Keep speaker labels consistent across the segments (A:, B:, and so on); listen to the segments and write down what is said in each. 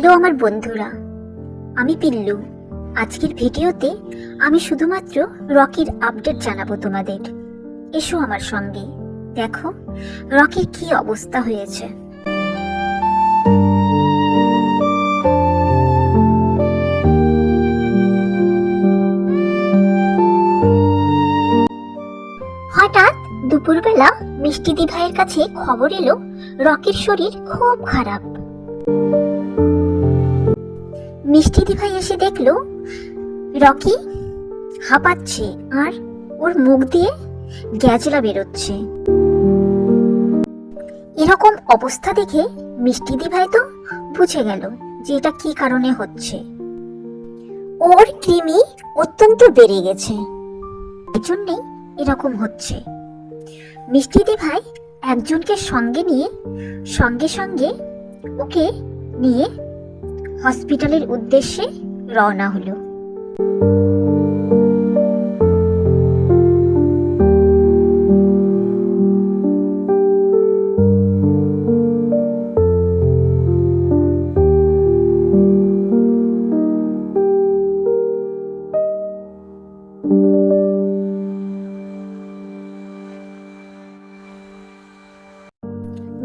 A: Hello আমার বন্ধুরা। আমি পিল্লু। আজকের ভিডিওতে আমি শুধুমাত্র রকির আপডেট জানাব তোমাদের। এসো আমার সঙ্গে। দেখো, রকির কি অবস্থা হয়েছে। হঠাৎ দুপুরবেলা মিষ্টি দি ভাইয়ের কাছে খবর এলো, রকির শরীর খুব খারাপ। মিষ্টি দি ভাই এসে দেখল, রকি হাঁপাচ্ছে আর ওর মুখ দিয়ে গ্যাজলা বেরোচ্ছে। এরকম অবস্থা দেখে মিষ্টি দি ভাই তো বুঝে গেল যে এটা কি কারণে হচ্ছে। ওর কৃমি অত্যন্ত বেড়ে গেছে। এজন্যই এরকম হচ্ছে। মিষ্টি দি ভাই একজনকে সঙ্গে নিয়ে সঙ্গে সঙ্গে ওকে নিয়ে হসপিটালের উদ্দেশ্যে রওনা হলো।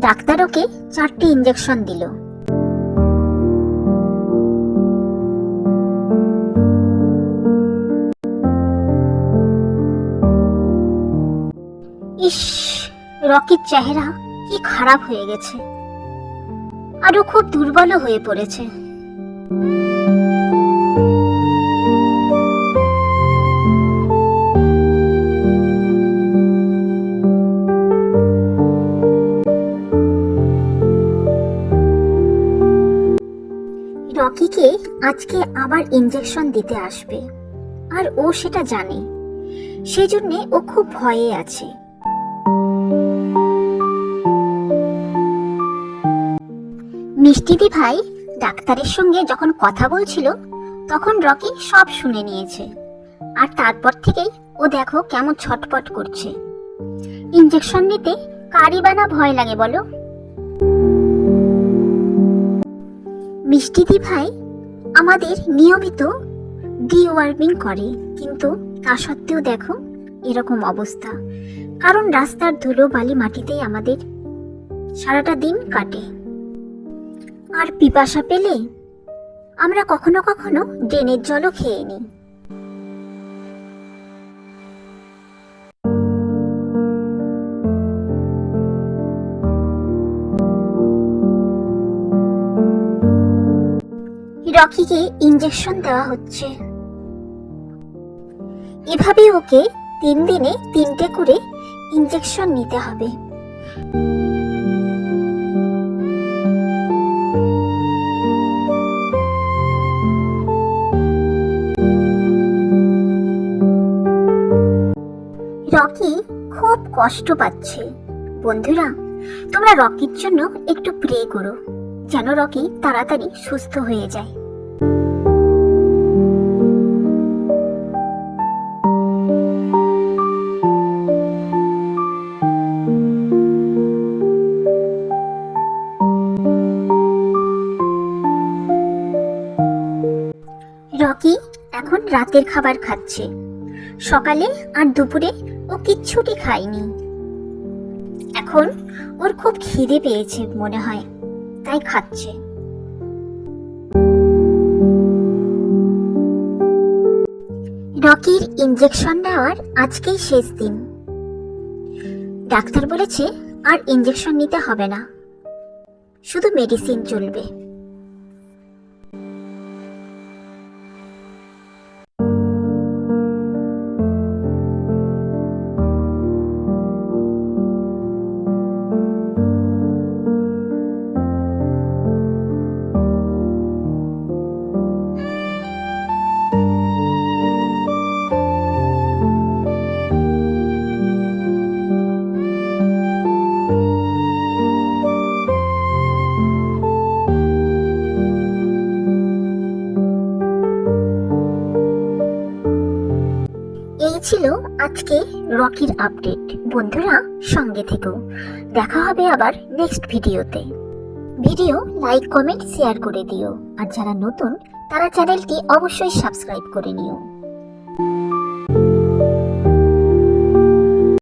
A: ডাক্তার ওকে চারটি ইঞ্জেকশন দিল। ইস, রকির চেহারা কি খারাপ হয়ে গেছে। আরও খুব দুর্বল হয়ে পড়েছে। রকিকে আজকে আবার ইঞ্জেকশন দিতে আসবে, আর ও সেটা জানে। সেই জন্যে ও খুব ভয়ে আছে। মিষ্টিদি ভাই ডাক্তারের সঙ্গে যখন কথা বলছিল, তখন রকি সব শুনে নিয়েছে। আর তারপর থেকেই ও দেখো কেমন ছটপট করছে। ইঞ্জেকশন নিতে কারি বানা ভয় লাগে বলো? মিষ্টিদি ভাই আমাদের নিয়মিত ডিওয়ার্মিং করে, কিন্তু তা সত্ত্বেও দেখো এরকম অবস্থা। কারণ রাস্তার ধুলো বালি মাটিতেই আমাদের সারাটা দিন কাটে। আর পিপাসা পেলে আমরা কখনো কখনো ড্রেনের জলও খেয়ে নিই। রকিকে ইঞ্জেকশন দেওয়া হচ্ছে। এভাবে ওকে তিন দিনে তিনটে করে ইঞ্জেকশন নিতে হবে। রকি খুব কষ্ট পাচ্ছে। বন্ধুরা, তোমরা রকির জন্য একটু প্রে করো, যেন রকি তাড়াতাড়ি সুস্থ হয়ে যায়। রকি এখন রাতের খাবার খাচ্ছে। সকালে আর দুপুরে ও কিচ্ছুটি খায়নি। এখন ওর খুব খিদে পেয়েছে মনে হয়, তাই খাচ্ছে। রকির ইঞ্জেকশন নেওয়ার আজকেই শেষ দিন। ডাক্তার বলেছে আর ইঞ্জেকশন নিতে হবে না। শুধু মেডিসিন চলবে। এই ছিল আজকে রকির আপডেট। বন্ধুরা, সঙ্গে থেকো। দেখা হবে আবার নেক্সট ভিডিওতে। ভিডিও লাইক কমেন্ট শেয়ার করে দিও। আর যারা নতুন, তারা চ্যানেলটি অবশ্যই সাবস্ক্রাইব করে নিও।